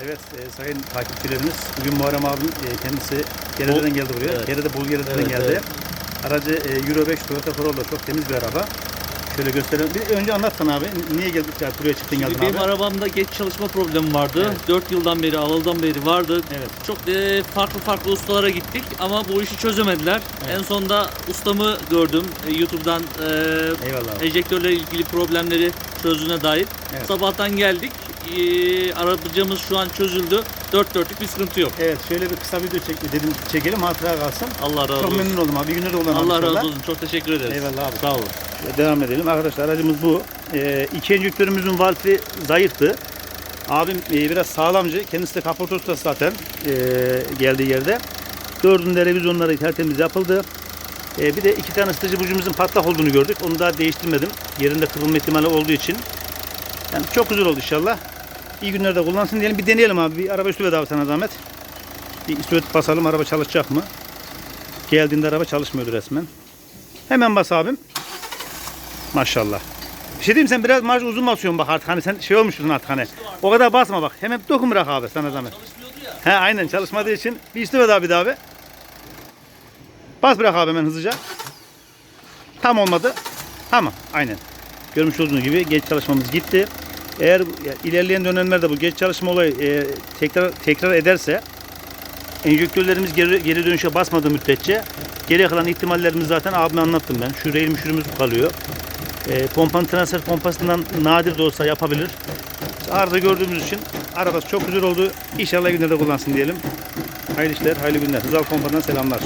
Evet e, sayın takipçilerimiz bugün Muharrem abim e, kendisi Gerede'den geldi buraya. Evet. Gerede Bol Gerede'den Evet, geldi. evet. Aracı e, Euro 5 Toyota Corolla çok temiz bir araba. Şöyle gösterelim. Bir önce anlatsan abi. Niye geldik ya buraya çıktın geldin Benim abi? arabamda geç çalışma problemi vardı. Evet. 4 yıldan beri, alalıdan beri vardı. Evet. Çok e, farklı farklı ustalara gittik ama bu işi çözemediler. Evet. En sonunda ustamı gördüm. E, YouTube'dan e, Eyvallah abi. enjektörle ilgili problemleri çözdüğüne dair. Evet. Sabahtan geldik. E, arabacımız şu an çözüldü. Dört dörtlük bir sıkıntı yok. Evet şöyle bir kısa video çek, dedim çekelim hatıra kalsın. Allah razı Çok olsun. memnun oldum abi. Bir günler olan Allah razı olsun. Çok teşekkür ederiz. Eyvallah abi. Sağ olun. Devam edelim. Arkadaşlar aracımız bu. Ee, iki enjektörümüzün valfi zayıftı. Abim e, biraz sağlamcı. Kendisi de kaporta ustası zaten e, geldiği yerde. Dördünde revizyonları tertemiz yapıldı. E, bir de iki tane ısıtıcı bucumuzun patlak olduğunu gördük. Onu daha değiştirmedim. Yerinde kırılma ihtimali olduğu için. Yani çok güzel oldu inşallah. İyi günlerde kullansın diyelim. Bir deneyelim abi. Bir araba üstü bedava sana zahmet. Bir üstü basalım. Araba çalışacak mı? Geldiğinde araba çalışmıyordu resmen. Hemen bas abim. Maşallah. Bir şey diyeyim sen biraz marş uzun basıyorsun bak artık hani sen şey olmuşsun artık hani. O kadar basma bak. Hemen dokun bırak abi sana zahmet. He aynen çalışmadığı için bir üstüme daha bir daha abi. Bas bırak abi hemen hızlıca. Tam olmadı. Tamam aynen. Görmüş olduğunuz gibi geç çalışmamız gitti. Eğer ilerleyen dönemlerde bu geç çalışma olayı e, tekrar tekrar ederse enjektörlerimiz geri, geri dönüşe basmadığı müddetçe geriye kalan ihtimallerimizi zaten abime anlattım ben. Şu rail müşürümüz kalıyor. E, pompanın transfer pompasından nadir de olsa yapabilir. Arıza gördüğümüz için arabası çok güzel oldu. İnşallah günlerde kullansın diyelim. Hayırlı işler, hayırlı günler. Hızal Pompa'dan selamlar.